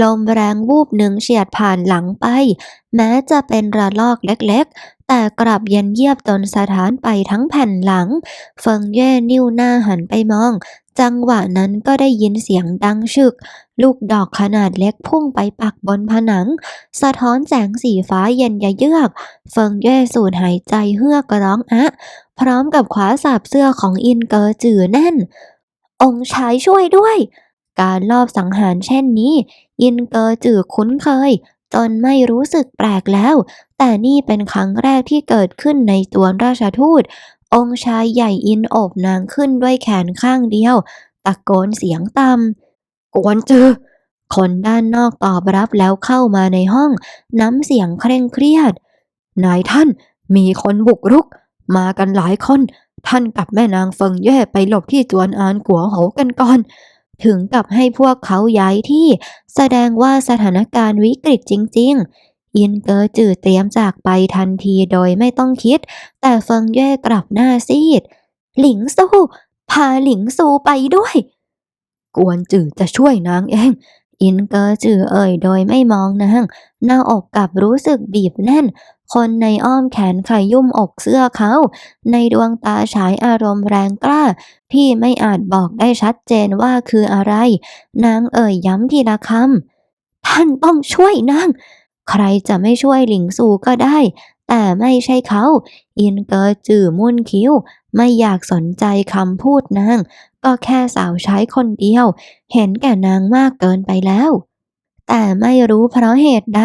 ลมแรงวูบหนึ่งเฉียดผ่านหลังไป แม้จะเป็นระลอกเล็กๆ แต่กลับเย็นเยียบจนสถานไปทั้งแผ่นหลัง เฟิงเย่นิ้วหน้าหันไปมอง จังหวะนั้นก็ได้ยินเสียงดังชึก ลูกดอกขนาดเล็กพุ่งไปปักบนผนัง สะท้อนแสงสีฟ้าเย็นยะเยือก เฟิงเย่สูดหายใจเฮือกร้องอะพร้อมกับคว้าสาบเสื้อของอินเกอจือแน่น องค์ชายช่วยด้วยการลอบสังหารเช่นนี้ อินเกอจือคุ้นเคย จนไม่รู้สึกแปลกแล้ว แต่นี่เป็นครั้งแรกที่เกิดขึ้นในสวนราชทูต องค์ชายใหญ่อินโอบนางขึ้นด้วยแขนข้างเดียว ตะโกนเสียงต่ำกวนจือคนด้านนอกตอบรับแล้วเข้ามาในห้อง น้ำเสียงเคร่งเครียด นายท่านมีคนบุกรุก มากันหลายคน ท่านกับแม่นางเฟิงเย่ไปหลบที่จวนอานกัวโหกันก่อน ถึงกับให้พวกเขาย้ายที่ แสดงว่าสถานการณ์วิกฤตจริง ๆ อินเกอร์จือเตรียมจากไปทันทีโดยไม่ต้องคิด แต่เฟิงเย่กลับหน้าซีด หลิงซูพาหลิงซูไปด้วย กวนจือจะช่วยนางเอง อินเกอจือเอ่ยโดยไม่มองนางหน้าอกกลับรู้สึกบีบแน่น คนในอ้อมแขนขยุ่มอกเสื้อเขา ในดวงตาฉายอารมณ์แรงกล้า ที่ไม่อาจบอกได้ชัดเจนว่าคืออะไร นางเอ่ยย้ำทีละคำท่านต้องช่วยนาง ใครจะไม่ช่วยหลิงซูก็ได้ แต่ไม่ใช่เขา อินเกอจื่อมุ่นคิ้ว ไม่อยากสนใจคำพูดนาง ก็แค่สาวใช้คนเดียว เห็นแก่นางมากเกินไปแล้ว แต่ไม่รู้เพราะเหตุใด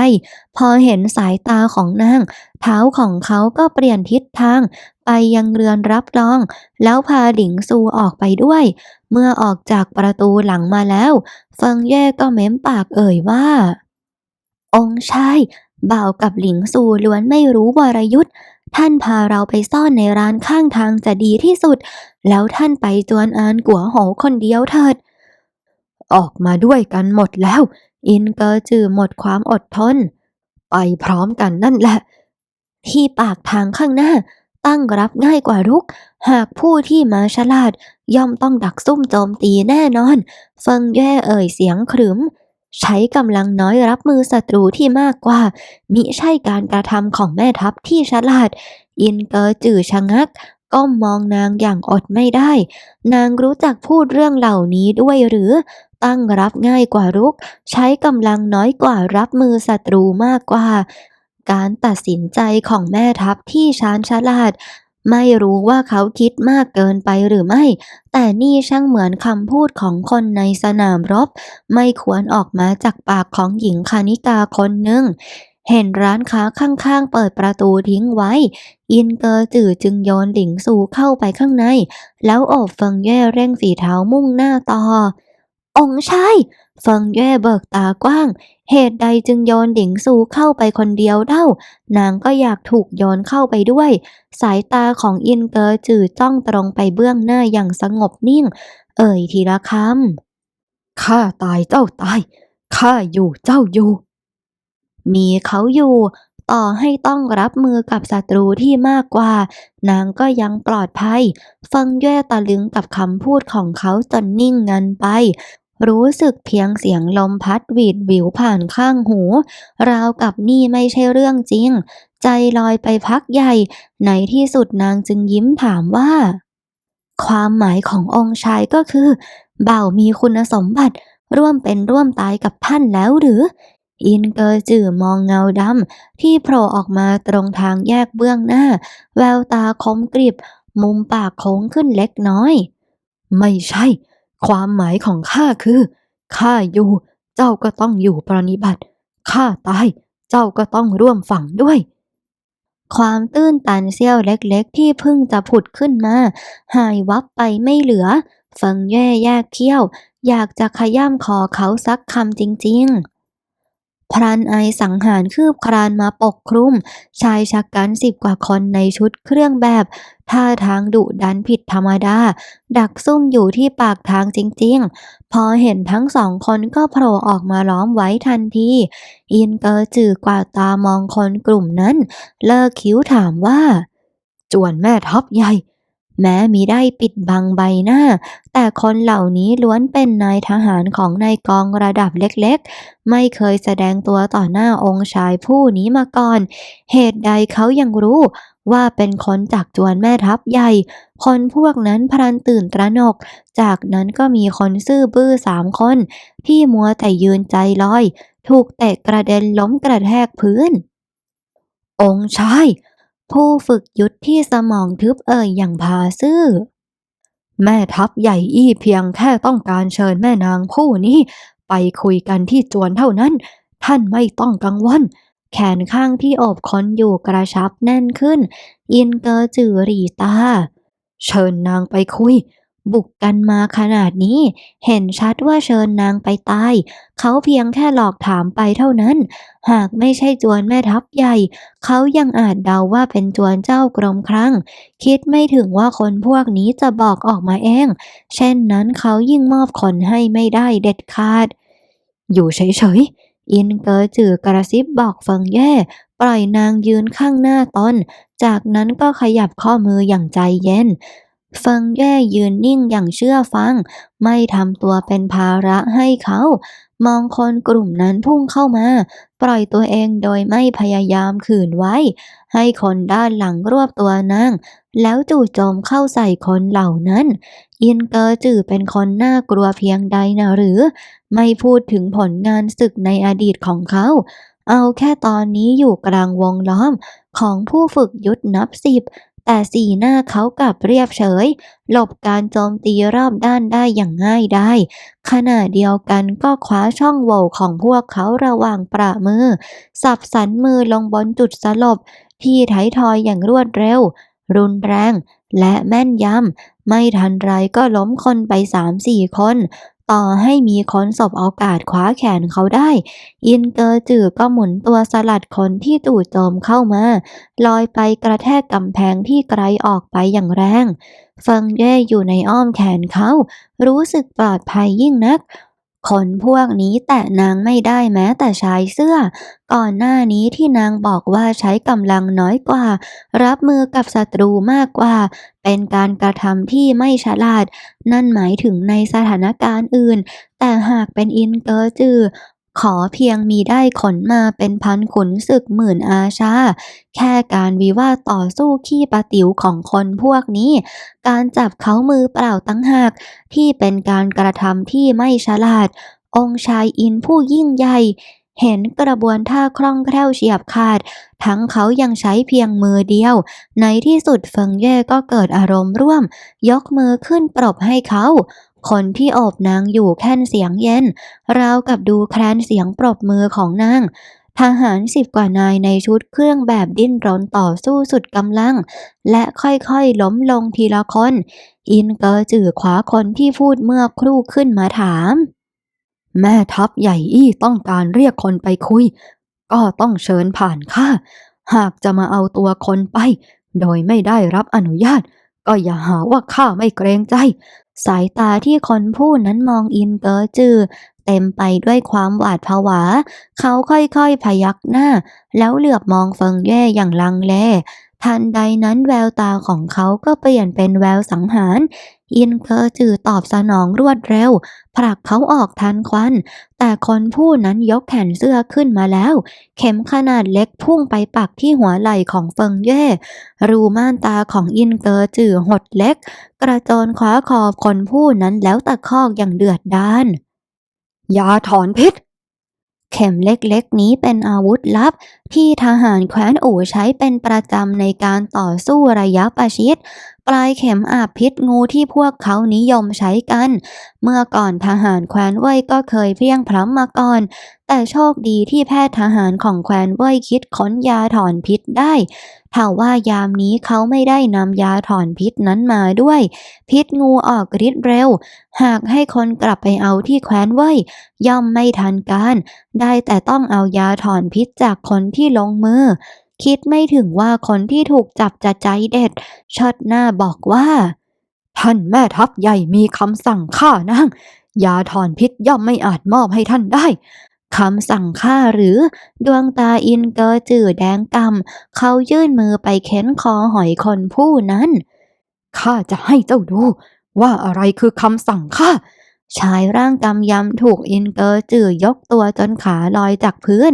พอเห็นสายตาของนาง เท้าของเขาก็เปลี่ยนทิศทาง ไปยังเรือนรับรอง แล้วพาหลิงซูออกไปด้วย เมื่อออกจากประตูหลังมาแล้ว เฟิงเย่ก็เม้มปากเอ่ยว่า องค์ชายบ่าวกับหลิงซูล้วนไม่รู้วรยุทธ์ ท่านพาเราไปซ่อนในร้านข้างทางจะดีที่สุด แล้วท่านไปจวนอานกัวโหคนเดียวเถิด ออกมาด้วยกันหมดแล้ว อินเกอร์จือหมดความอดทน ไปพร้อมกันนั่นแหละ ที่ปากทางข้างหน้า ตั้งรับง่ายกว่ารุก หากผู้ที่มาฉลาด ย่อมต้องดักซุ่มโจมตีแน่นอน เฟิงแย่เอ่ยเสียงขรึม ใช้กำลังน้อยรับมือศัตรูที่มากกว่า มิใช่การกระทำของแม่ทัพที่ฉลาด อินเกอจือชะงักก้มมองนางอย่างอดไม่ได้ นางรู้จักพูดเรื่องเหล่านี้ด้วยหรือ ตั้งรับง่ายกว่ารุก ใช้กำลังน้อยกว่ารับมือศัตรูมากกว่า การตัดสินใจของแม่ทัพที่ชาญฉลาด ไม่รู้ว่าเขาคิดมากเกินไปหรือไม่ แต่นี่ช่างเหมือนคำพูดของคนในสนามรบ ไม่ควรออกมาจากปากของหญิงคานิกาคนหนึ่งเห็นร้านค้าข้างๆ เปิดประตูทิ้งไว้ อินเกอร์จือจึงโยนหลิงซูเข้าไปข้างใน แล้วโอบเฟิงเย่เร่งฝีเท้ามุ่งหน้าต่อ องชาย ฟิงเย่เบิกตากว้าง เหตุใดจึงโยนหลิงซูเข้าไปคนเดียวเล่านางก็อยากถูกโยนเข้าไปด้วย สายตาของอินเกอจือจ้องตรงไปเบื้องหน้าอย่างสงบนิ่ง เอ่ยทีละคำข้าตายเจ้าตายข้าอยู่เจ้าอยู่ มีเขาอยู่ ต่อให้ต้องรับมือกับศัตรูที่มากกว่า นางก็ยังปลอดภัย ฟังแย่ตะลึงกับคำพูดของเขาจนนิ่งงันไป รู้สึกเพียงเสียงลมพัดหวีดวิวผ่านข้างหู ราวกับนี่ไม่ใช่เรื่องจริง ใจลอยไปพักใหญ่ ในที่สุดนางจึงยิ้มถามว่า ความหมายขององค์ชายก็คือ เบ่ามีคุณสมบัติ ร่วมเป็นร่วมตายกับท่านแล้วหรือ อินเกอจือมองเงาดำที่โผล่ออกมาตรงทางแยกเบื้องหน้า แววตาคมกริบ มุมปากโค้งขึ้นเล็กน้อย ไม่ใช่ ความหมายของข้าคือข้าอยู่ เจ้าก็ต้องอยู่ปรนิบัติข้าตาย เจ้าก็ต้องร่วมฝังด้วย ความตื้นตันเซี่ยวเล็กๆ ที่เพิ่งจะผุดขึ้นมา หายวับไปไม่เหลือ ฟังแย่แยกเขี้ยว อยากจะขย้ำคอเขาสักคำจริง ๆ พรานไอสังหารคืบครานมาปกคลุม ชายชะกันสิบกว่าคนในชุดเครื่องแบบ ท่าทางดุดันผิดธรรมดา ดักซุ่มอยู่ที่ปากทางจริงๆ พอเห็นทั้งสองคนก็โผล่ออกมาล้อมไว้ทันทีอินเกอร์จือกว่าตามองคนกลุ่มนั้น เลิกคิ้วถามว่า จวนแม่ทัพใหญ่ แม้มีได้ปิดบังใบหน้า แต่คนเหล่านี้ล้วนเป็นนายทหารของนายกองระดับเล็กๆ ไม่เคยแสดงตัวต่อหน้าองค์ชายผู้นี้มาก่อน เหตุใดเขายังรู้ว่าเป็นคนจากจวนแม่ทัพใหญ่ คนพวกนั้นพลันตื่นตระหนก จากนั้นก็มีคนซื่อบื้อสามคน ที่มัวแต่ยืนใจลอย ถูกเตะกระเด็นล้มกระแทกพื้น องค์ชาย ผู้ฝึกยุทธที่สมองทึบเอ่ยอย่างพาซื่อ แม่ทัพใหญ่อี้เพียงแค่ต้องการเชิญแม่นางผู้นี้ไปคุยกันที่จวนเท่านั้น ท่านไม่ต้องกังวลแขนข้างที่โอบคนอยู่กระชับแน่นขึ้น อินเกอร์จือรีตา เชิญนางไปคุย บุกกันมาขนาดนี้ เห็นชัดว่าเชิญนางไปตาย เขาเพียงแค่หลอกถามไปเท่านั้น หากไม่ใช่จวนแม่ทัพใหญ่ เขายังอาจเดาว่าเป็นจวนเจ้ากรมครั้ง คิดไม่ถึงว่าคนพวกนี้จะบอกออกมาเอง เช่นนั้นเขายิ่งมอบคนให้ไม่ได้เด็ดขาด อยู่เฉยๆ อินเกอร์จือกระซิบบอกเฟิงแย่ปล่อยนางยืนข้างหน้าตน จากนั้นก็ขยับข้อมืออย่างใจเย็น เฟิงแย่ยืนนิ่งอย่างเชื่อฟัง ไม่ทำตัวเป็นภาระให้เขา มองคนกลุ่มนั้นพุ่งเข้ามา ปล่อยตัวเองโดยไม่พยายามขืนไว้ ให้คนด้านหลังรวบตัวนางแล้วจู่โจมเข้าใส่คนเหล่านั้น อินเกอร์จือเป็นคนน่ากลัวเพียงใดนะหรือ ไม่พูดถึงผลงานศึกในอดีตของเขา เอาแค่ตอนนี้อยู่กลางวงล้อมของผู้ฝึกยุทธนับสิบ แต่สีหน้าเขากลับเรียบเฉย หลบการโจมตีรอบด้านได้อย่างง่ายได้ ขณะเดียวกันก็คว้าช่องโหว่ของพวกเขาระหว่างประมือ สับสันมือลงบนจุดสลบ ที่ไถทอยอย่างรวดเร็ว รุนแรงและแม่นยำไม่ทันไรก็ล้มคนไปสามสี่คน ต่อให้มีคนสบโอกาสคว้าแขนเขาได้ อินเกอร์จือก็หมุนตัวสลัดคนที่จู่โจมเข้ามา ลอยไปกระแทกกำแพงที่ไกลออกไปอย่างแรง เฟิงเย่อยู่ในอ้อมแขนเขา รู้สึกปลอดภัยยิ่งนัก คนพวกนี้แตะนางไม่ได้แม้แต่ชายเสื้อ ก่อนหน้านี้ที่นางบอกว่าใช้กำลังน้อยกว่า รับมือกับศัตรูมากกว่า เป็นการกระทำที่ไม่ฉลาด นั่นหมายถึงในสถานการณ์อื่น แต่หากเป็นอินเกอร์จือ ขอเพียงมีได้ขนมาเป็นพันขุนศึกหมื่นอาชา แค่การวิวาต่อสู้ขี้ปะติ๋วของคนพวกนี้ การจับเขามือเปล่าตั้งหาก ที่เป็นการกระทำที่ไม่ฉลาด องค์ชายอินผู้ยิ่งใหญ่เห็นกระบวนท่าคล่องแคล่วเฉียบขาด ทั้งเขายังใช้เพียงมือเดียว ในที่สุดเฟิงเย่ก็เกิดอารมณ์ร่วม ยกมือขึ้นปรบให้เขา คนที่โอบนางอยู่แค่นเสียงเย็น ราวกับดูแคลนเสียงปรบมือของนางทหารสิบกว่านายในชุดเครื่องแบบดิ้นรนต่อสู้สุดกำลัง และค่อยๆล้มลงทีละคน อินเกอร์จือขวาคนที่พูดเมื่อครู่ขึ้นมาถาม แม่ทัพใหญ่อี้ต้องการเรียกคนไปคุย ก็ต้องเชิญผ่านข้าหากจะมาเอาตัวคนไป โดยไม่ได้รับอนุญาต ก็อย่าหาว่าข้าไม่เกรงใจ สายตาที่คนผู้นั้นมองอินเกอร์จือเต็มไปด้วยความหวาดผวา เขาค่อยๆพยักหน้า แล้วเหลือบมองเฟิงเย่อย่างลังเล ทันใดนั้นแววตาของเขาก็เปลี่ยนเป็นแววสังหารอินเคอร์จือตอบสนองรวดเร็ว ผลักเขาออกทันควัน แต่คนผู้นั้นยกแขนเสื้อขึ้นมาแล้ว เข็มขนาดเล็กพุ่งไปปักที่หัวไหล่ของเฟิงเย่ รูม่านตาของอินเกอร์จือหดเล็ก กระโจนคว้าคอคนผู้นั้นแล้วตะคอกอย่างเดือดดาลยาถอนพิษ เข็มเล็กๆ นี้เป็นอาวุธลับ ที่ทหารแคว้นอู่ใช้เป็นประจำในการต่อสู้ระยะประชิด ปลายเข็มอาบพิษงูที่พวกเขานิยมใช้กัน เมื่อก่อนทหารแคว้นเว่ยก็เคยเพียงพล้ำมาก่อน แต่โชคดีที่แพทย์ทหารของแคว้นเว่ยคิดค้นยาถอนพิษได้ถ้าว่ายามนี้เขาไม่ได้นำยาถอนพิษนั้นมาด้วย พิษงูออกฤทธิ์เร็ว หากให้คนกลับไปเอาที่แคว้นเว่ยย่อมไม่ทันการ ได้แต่ต้องเอายาถอนพิษจากคนที่ลงมือ คิดไม่ถึงว่าคนที่ถูกจับจะใจเด็ดชดหน้าบอกว่า ท่านแม่ทัพใหญ่มีคำสั่งฆ่านางยาถอนพิษย่อมไม่อาจมอบให้ท่านได้คำสั่งฆ่าหรือดวงตาอินเกอจือแดงกำเขายื่นมือไปเค้นคอหอยคนผู้นั้นข้าจะให้เจ้าดูว่าอะไรคือคำสั่งข้า ชายร่างกำยำถูกอินเกอร์จือยกตัวจนขาลอยจากพื้น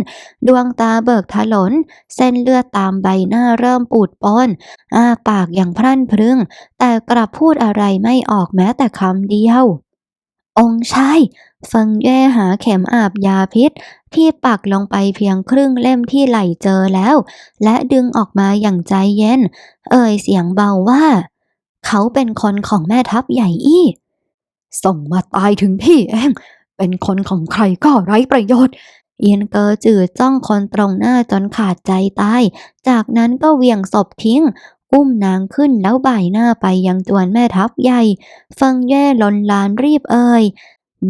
ดวงตาเบิกถลน เส้นเลือดตามใบหน้าเริ่มปูดปอนอ้าปากอย่างพรั่นพรึง แต่กลับพูดอะไรไม่ออกแม้แต่คำเดียว องชายเฟิงแย่หาเข็มอาบยาพิษ ที่ปักลงไปเพียงครึ่งเล่มที่ไหลเจอแล้ว และดึงออกมาอย่างใจเย็น เอ่ยเสียงเบาว่า เขาเป็นคนของแม่ทัพใหญ่อี้ ส่งมาตายถึงที่เอง เป็นคนของใครก็ไร้ประโยชน์เอียนเกอจือจ้องคนตรงหน้าจนขาดใจตาย จากนั้นก็เหวี่ยงศพทิ้ง อุ้มนางขึ้นแล้วบ่ายหน้าไปยังจวนแม่ทัพใหญ่ฟิงแย่ลนลานรีบเอ่ย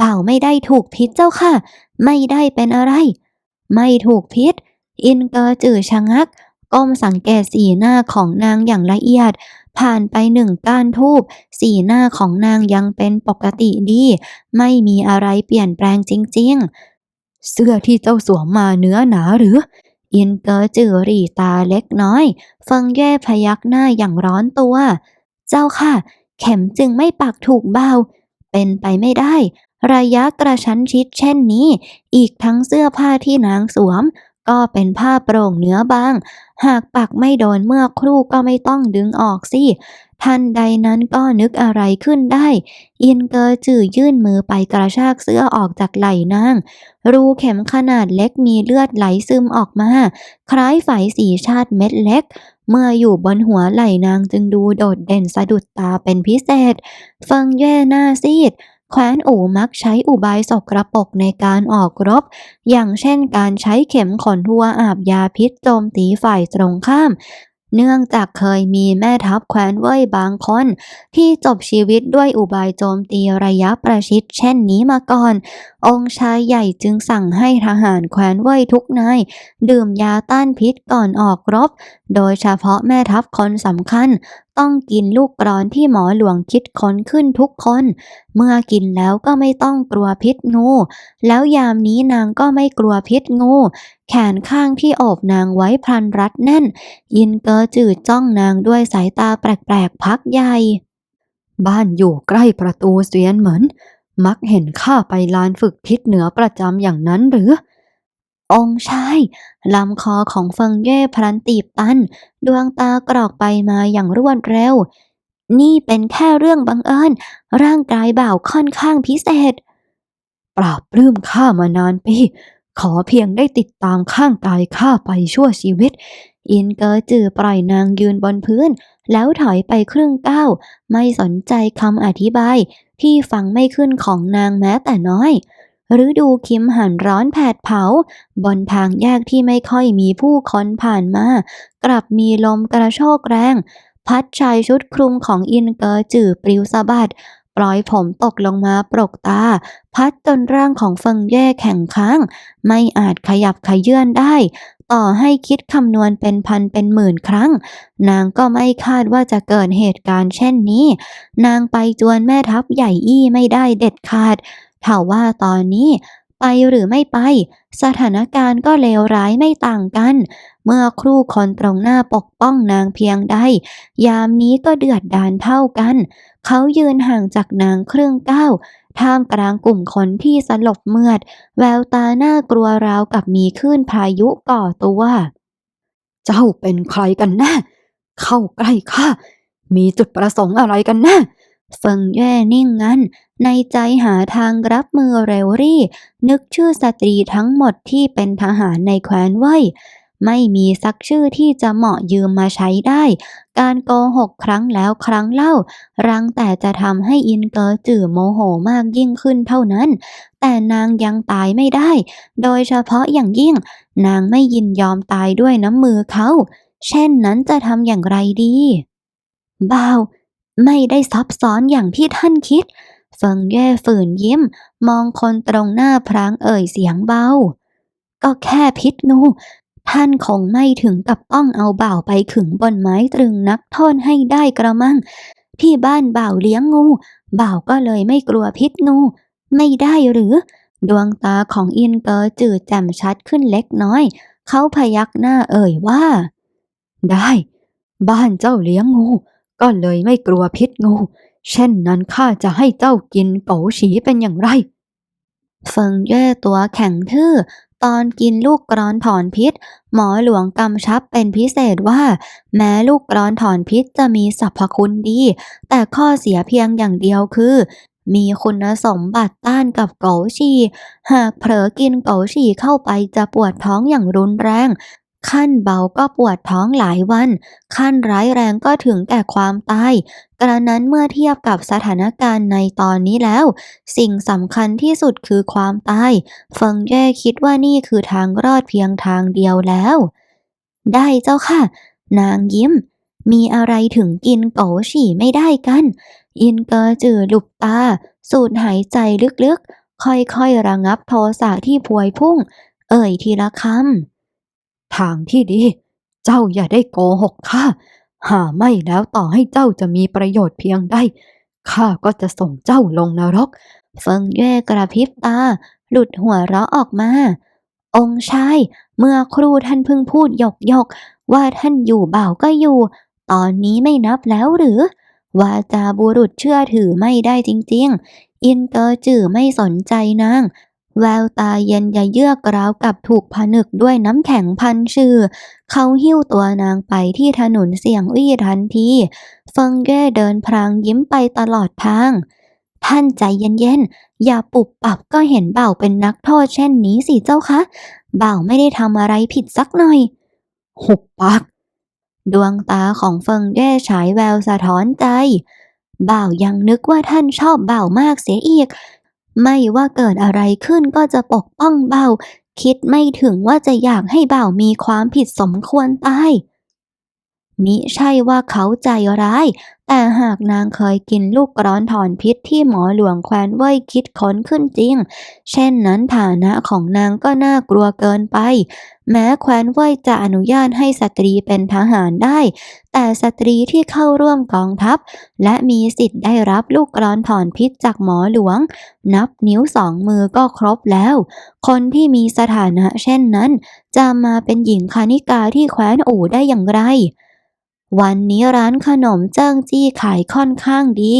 บ่าวไม่ได้ถูกพิษเจ้าค่ะ ไม่ได้เป็นอะไร ไม่ถูกพิษ อินเกอจือชะงัก ก้มสังเกตสีหน้าของนางอย่างละเอียด ผ่านไปหนึ่งก้านทูบสีหน้าของนางยังเป็นปกติดี ไม่มีอะไรเปลี่ยนแปลงจริง ๆ เสื้อที่เจ้าสวมมาเนื้อหนาหรืออินเกอร์จือรีตาเล็กน้อย เฟิงแย่พยักหน้าอย่างร้อนตัว เจ้าค่ะ เข็มจึงไม่ปักถูกเบา เป็นไปไม่ได้ ระยะกระชั้นชิดเช่นนี้ อีกทั้งเสื้อผ้าที่นางสวม ก็เป็นผ้าโปร่งเนื้อบาง หากปักไม่โดนเมื่อครู่ก็ไม่ต้องดึงออกสิทันใดนั้นก็นึกอะไรขึ้นได้ อินเกอร์จื่อยื่นมือไปกระชากเสื้อออกจากไหล่นาง รูเข็มขนาดเล็กมีเลือดไหลซึมออกมา คล้ายไฝสีชาติเม็ดเล็ก เมื่ออยู่บนหัวไหล่นางจึงดูโดดเด่นสะดุดตาเป็นพิเศษฟิงแย่หน้าซีด แคว้นอู่มักใช้อุบายสกรปรกในการออกรบ อย่างเช่นการใช้เข็มขนทัวอาบยาพิษโจมตีฝ่ายตรงข้าม เนื่องจากเคยมีแม่ทัพแคว้นเว่ยบางคน ที่จบชีวิตด้วยอุบายโจมตีระยะประชิดเช่นนี้มาก่อน องค์ชายใหญ่จึงสั่งให้ทหารแคว้นเว่ยทุกนายดื่มยาต้านพิษก่อนออกรบ โดยเฉพาะแม่ทัพคนสำคัญ ต้องกินลูกกรอนที่หมอหลวงคิดค้นขึ้นทุกคน เมื่อกินแล้วก็ไม่ต้องกลัวพิษงู แล้วยามนี้นางก็ไม่กลัวพิษงู แขนข้างที่โอบนางไว้พลันรัดแน่น ยินเกอจืดจ้องนางด้วยสายตาแปลกๆพักใหญ่ บ้านอยู่ใกล้ประตูเสียนเหมือน มักเห็นข้าไปลานฝึกทิศเหนือประจำอย่างนั้นหรือ องค์ชายลำคอของเฟิงเย่พลันตีบตัน ดวงตากรอกไปมาอย่างรวดเร็ว นี่เป็นแค่เรื่องบังเอิญ ร่างกายบ่าวค่อนข้างพิเศษ ปราบปลื้มข้ามานานปี ขอเพียงได้ติดตามข้างกายข้าไปชั่วชีวิต อินเกอจือปล่อยนางยืนบนพื้น แล้วถอยไปครึ่งก้าว ไม่สนใจคำอธิบายที่ฟังไม่ขึ้นของนางแม้แต่น้อย ฤดูคิมหันร้อนแผดเผา บนทางแยกที่ไม่ค่อยมีผู้คนผ่านมา กลับมีลมกระโชกแรง พัดชายชุดคลุมของอินเกอจือปลิวสะบัดปล่อยผมตกลงมาปรกตา พัดจนร่างของเฟิงแย่แข็งค้าง ไม่อาจขยับขยื่นได้ ต่อให้คิดคำนวณเป็นพันเป็นหมื่นครั้ง นางก็ไม่คาดว่าจะเกิดเหตุการณ์เช่นนี้ นางไปจวนแม่ทัพใหญ่อี้ไม่ได้เด็ดขาด ถ้าว่าตอนนี้ไปหรือไม่ไป สถานการณ์ก็เลวร้ายไม่ต่างกัน เมื่อครู่คนตรงหน้าปกป้องนางเพียงใด ยามนี้ก็เดือดดานเท่ากัน เขายืนห่างจากนางเครึ่องก้าวท่ามกลางกลุ่มคนที่สลบเมือด แววตาหน่ากลัวราวกับมีคลื่นพายุก่อตัว เจ้าเป็นใครกันแน่เข้าใกล้ข้ามีจุดประสงค์อะไรกันแน่ เฟิงแย่นิ่งงันในใจหาทางรับมือเรวรี่ นึกชื่อสตรีทั้งหมดที่เป็นทหารในแคว้นเว่ยไม่มีสักชื่อที่จะเหมาะยืมมาใช้ได้ การโกหกครั้งแล้วครั้งเล่า รังแต่จะทำให้อินเกอจื่อโมโหมากยิ่งขึ้นเท่านั้น แต่นางยังตายไม่ได้ โดยเฉพาะอย่างยิ่ง นางไม่ยินยอมตายด้วยน้ำมือเขา เช่นนั้นจะทำอย่างไรดี บ่าว ไม่ได้ซับซ้อนอย่างที่ท่านคิด เฟิงเย่ฝืนยิ้ม มองคนตรงหน้าพรางเอ่ยเสียงเบา ก็แค่พิษงูท่านคงไม่ถึงกับต้องเอาบ่าวไปขึงบนไม้ตรึงนักโทษให้ได้กระมัง ที่บ้านบ่าวเลี้ยงงู บ่าวก็เลยไม่กลัวพิษงู ไม่ได้หรือ ดวงตาของอินเกอร์จืดแจ่มชัดขึ้นเล็กน้อย เขาพยักหน้าเอ่ยว่า ได้ บ้านเจ้าเลี้ยงงู ก็เลยไม่กลัวพิษงู เช่นนั้นข้าจะให้เจ้ากินโกฉีเป็นอย่างไรเฟิงเย่ตัวแข็งทื่อ ตอนกินลูกกรอนถอนพิษ หมอหลวงกำชับเป็นพิเศษว่า แม้ลูกกรอนถอนพิษจะมีสรรพคุณดี แต่ข้อเสียเพียงอย่างเดียวคือ มีคุณสมบัติต้านกับโกฉีหากเผลอกินโกฉีเข้าไปจะปวดท้องอย่างรุนแรง ขั้นเบาก็ปวดท้องหลายวัน ขั้นร้ายแรงก็ถึงแก่ความตาย กระนั้นเมื่อเทียบกับสถานการณ์ในตอนนี้แล้ว สิ่งสำคัญที่สุดคือความตาย เฟิงเย่คิดว่านี่คือทางรอดเพียงทางเดียวแล้ว ได้เจ้าค่ะ นางยิ้ม มีอะไรถึงกินโกฉี่ไม่ได้กัน อินเกอจือหลุบตา สูดหายใจลึกๆ ค่อยๆระงับโทสะที่พวยพุ่ง เอ่ยทีละคำ ทางที่ดี เจ้าอย่าได้โกหกข้า หาไม่แล้วต่อให้เจ้าจะมีประโยชน์เพียงใด ข้าก็จะส่งเจ้าลงนรก เฟิงเย่กระพริบตา หลุดหัวเราะออกมา องค์ชาย เมื่อครูท่านเพิ่งพูดหยกหยกๆว่าท่านอยู่บ่าวก็อยู่ ตอนนี้ไม่นับแล้วหรือว่าจาบุรุษเชื่อถือไม่ได้จริงๆ อินเกอร์จื่อไม่สนใจนาง แววตาเย็นยะเยือกราวกับถูกผนึกด้วยน้ำแข็งพันชื่อ เขาหิ้วตัวนางไปที่ถนนเสียงวี่ทันทีเฟิงเย่เดินพรางยิ้มไปตลอดทาง ท่านใจเย็นๆ อย่าปุบปับก็เห็นเบ่าเป็นนักโทษเช่นนี้สิเจ้าคะ เบ่าไม่ได้ทำอะไรผิดสักหน่อย หุบปากดวงตาของเฟิงเย่ฉายแววสะท้อนใจ บ่าวยังนึกว่าท่านชอบบ่าวมากเสียอีก ไม่ว่าเกิดอะไรขึ้นก็จะปกป้องเบ่าคิดไม่ถึงว่าจะอยากให้เบ่ามีความผิดสมควรตายมิใช่ว่าเขาใจร้ายแต่หากนางเคยกินลูกกร้อนถอนพิษที่หมอหลวงแควนเว่ยคิดค้นขึ้นจริง เช่นนั้นฐานะของนางก็น่ากลัวเกินไป แม้แควนเว่ยจะอนุญาตให้สตรีเป็นทหารได้ แต่สตรีที่เข้าร่วมกองทัพ และมีสิทธิ์ได้รับลูกกร้อนถอนพิษจากหมอหลวง นับนิ้วสองมือก็ครบแล้ว คนที่มีสถานะเช่นนั้น จะมาเป็นหญิงคานิกาที่แคว้นอู่ได้อย่างไร วันนี้ร้านขนมเจิ้งจี้ขายค่อนข้างดี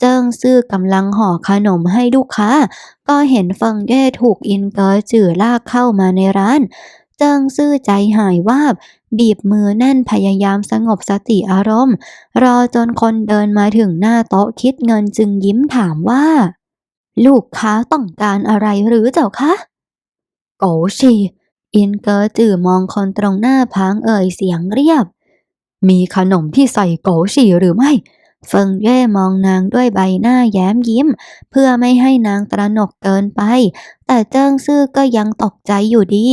เจิ้งซื่อกำลังห่อขนมให้ลูกค้า ก็เห็นเฟิงเย่ถูกอินเกอจื่อลากเข้ามาในร้าน เจิ้งซื่อใจหายวาบ บีบมือแน่นพยายามสงบสติอารมณ์ รอจนคนเดินมาถึงหน้าโต๊ะคิดเงินจึงยิ้มถามว่า ลูกค้าต้องการอะไรหรือเจ้าคะโกชีอินเกอจื่อมองคนตรงหน้าพางเอ่ยเสียงเรียบ มีขนมที่ใส่โกฉีหรือไม่เฟิงเย่มองนางด้วยใบหน้าแย้มยิ้ม เพื่อไม่ให้นางตระหนกเกินไป แต่เจิ้งซื่อก็ยังตกใจอยู่ดี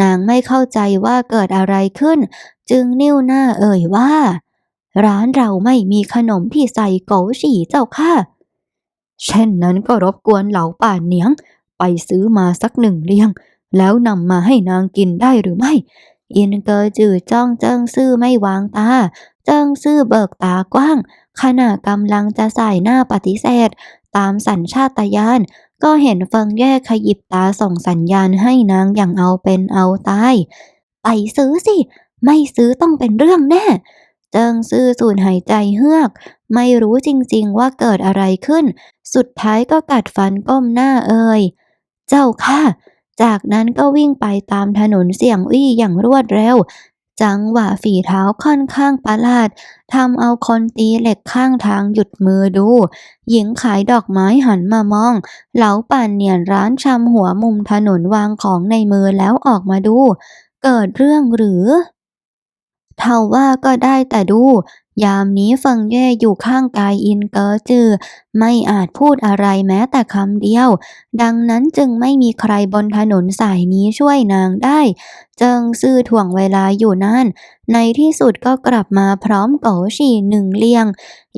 นางไม่เข้าใจว่าเกิดอะไรขึ้น จึงนิ้วหน้าเอ่ยว่า ร้านเราไม่มีขนมที่ใส่โกฉีเจ้าค่ะ เช่นนั้นก็รบกวนเหล่าป่านเนียง ไปซื้อมาสักหนึ่งเลี้ยง แล้วนำมาให้นางกินได้หรือไม่ อินเกอจือจ้องเจิ้งซื่อไม่วางตา เจิ้งซื่อเบิกตากว้าง ขณะกำลังจะใส่หน้าปฏิเสธ ตามสัญชาตญาณก็เห็นเฟิงแย่ขยิบตาส่งสัญญาณให้นางอย่างเอาเป็นเอาตาย ไปซื้อสิ ไม่ซื้อต้องเป็นเรื่องแน่ เจิงซื่อสูดหายใจเฮือก ไม่รู้จริงๆว่าเกิดอะไรขึ้น สุดท้ายก็กัดฟันก้มหน้าเอ่ย เจ้าค่ะ จากนั้นก็วิ่งไปตามถนนเสี่ยงอี้อย่างรวดเร็ว จังหวะฝีเท้าค่อนข้างประหลาดทำเอาคนตีเหล็กข้างทางหยุดมือดู หญิงขายดอกไม้หันมามอง เหลาป่านเนียนร้านชำหัวมุมถนนวางของในมือแล้วออกมาดู เกิดเรื่องหรือเทาว่าก็ได้แต่ดู ยามนี้เฟิงเย่อยู่ข้างกายอินเกอจือ ไม่อาจพูดอะไรแม้แต่คำเดียว ดังนั้นจึงไม่มีใครบนถนนสายนี้ช่วยนางได้ เจิงซื่อถ่วงเวลาอยู่นานในที่สุดก็กลับมาพร้อมโกฉี่หนึ่งเลียง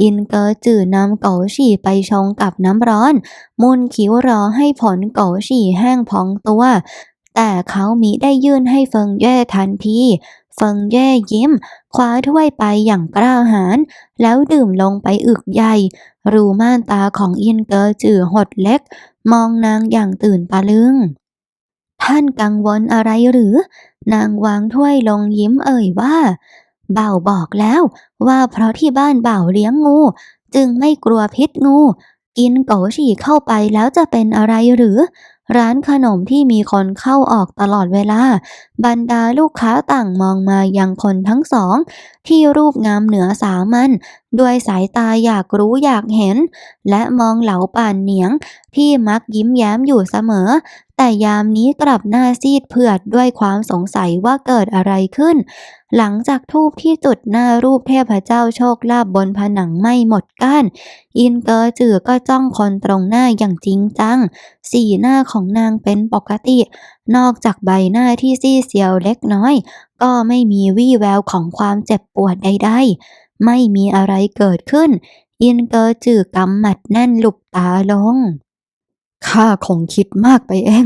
อินเกอจือนำโกฉี่ไปชงกับน้ำร้อน มุนคิ้วรอให้ผลโกฉี่แห้งพองตัว แต่เขามิได้ยื่นให้เฟิงเย่ทันที เฟิงเย่ยิ้ม คว้าถ้วยไปอย่างกล้าหาญแล้วดื่มลงไปอึกใหญ่ รูม่านตาของอินเกอจือหดเล็ก มองนางอย่างตื่นตะลึง ท่านกังวลอะไรหรือ นางวางถ้วยลงยิ้มเอ่ยว่า เบ่าบอกแล้วว่าเพราะที่บ้านเบ่าเลี้ยงงู จึงไม่กลัวพิษงู กินโกฉี่เข้าไปแล้วจะเป็นอะไรหรือ ร้านขนมที่มีคนเข้าออกตลอดเวลา บรรดาลูกค้าต่างมองมายังคนทั้งสอง ที่รูปงามเหนือสามัญ ด้วยสายตาอยากรู้อยากเห็น และมองเหลาป่านเหนียง ที่มักยิ้มแย้มอยู่เสมอ แต่ยามนี้กลับหน้าซีดเผือดด้วยความสงสัยว่าเกิดอะไรขึ้น หลังจากทูบที่จุดหน้ารูปเทพเจ้าโชคลาภบนผนังไม่หมดก้านอินเกอจือก็จ้องคนตรงหน้าอย่างจริงจัง สีหน้าของนางเป็นปกติ นอกจากใบหน้าที่ซีเซียวเล็กน้อย ก็ไม่มีวี่แววของความเจ็บปวดใดๆ ไม่มีอะไรเกิดขึ้น อินเกอร์จือกำหมัดแน่นหลุบตาลง ข้าคงคิดมากไปเอง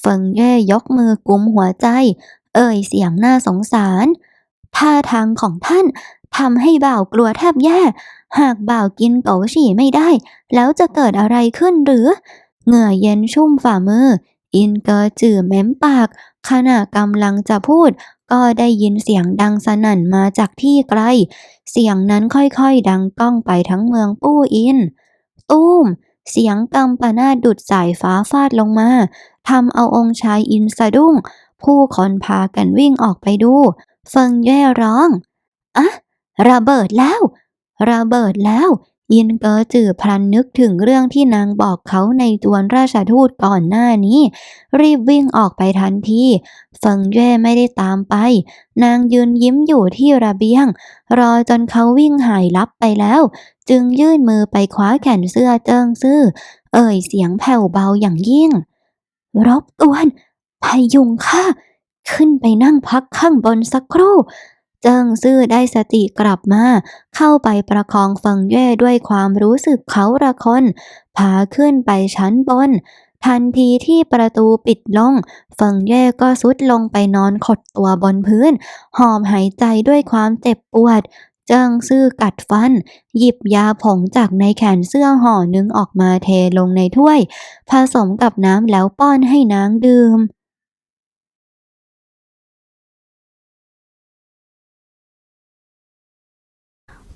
เฟิงเย่ยกมือกุมหัวใจ เอ่ยเสียงน่าสงสารท่าทางของท่านทำให้บ่าวกลัวแทบแย่ หากบ่าวกินโกฉี่ไม่ได้ แล้วจะเกิดอะไรขึ้นหรือ เหงื่อเย็นชุ่มฝ่ามือ อินเกอร์จือเม้มปาก ขณะกำลังจะพูด ก็ได้ยินเสียงดังสนั่นมาจากที่ไกล เสียงนั้นค่อยๆดังก้องไปทั้งเมืองปู้อินตุ้ม เสียงกำปนาดุดสายฟ้าฟาดลงมาทำเอาองค์ชายอินสะดุ้ง ผู้คนพากันวิ่งออกไปดู เฟิงแย่ร้อง อะ ระเบิดแล้ว ระเบิดแล้ว ยินเกอจือพลันนึกถึงเรื่องที่นางบอกเขาในจวนราชทูตก่อนหน้านี้ รีบวิ่งออกไปทันทีเฟิงเย่ไม่ได้ตามไป นางยืนยิ้มอยู่ที่ระเบียง รอจนเขาวิ่งหายลับไปแล้ว จึงยื่นมือไปคว้าแขนเสื้อเจิงซื่อ เอ่ยเสียงแผ่วเบาอย่างยิ่ง รบกวนพยุงข้าขึ้นไปนั่งพักข้างบนสักครู่ เจิงซื่อได้สติกลับมา เข้าไปประคองเฟิงเย่ด้วยความรู้สึกเขาระคน พาขึ้นไปชั้นบน ทันทีที่ประตูปิดลงเฟิงเย่ก็สุดลงไปนอนขดตัวบนพื้น หอบหายใจด้วยความเจ็บปวดเจิงซื่อกัดฟัน หยิบยาผงจากในแขนเสื้อห่อนึงออกมาเทลงในถ้วย ผสมกับน้ำแล้วป้อนให้นางดื่ม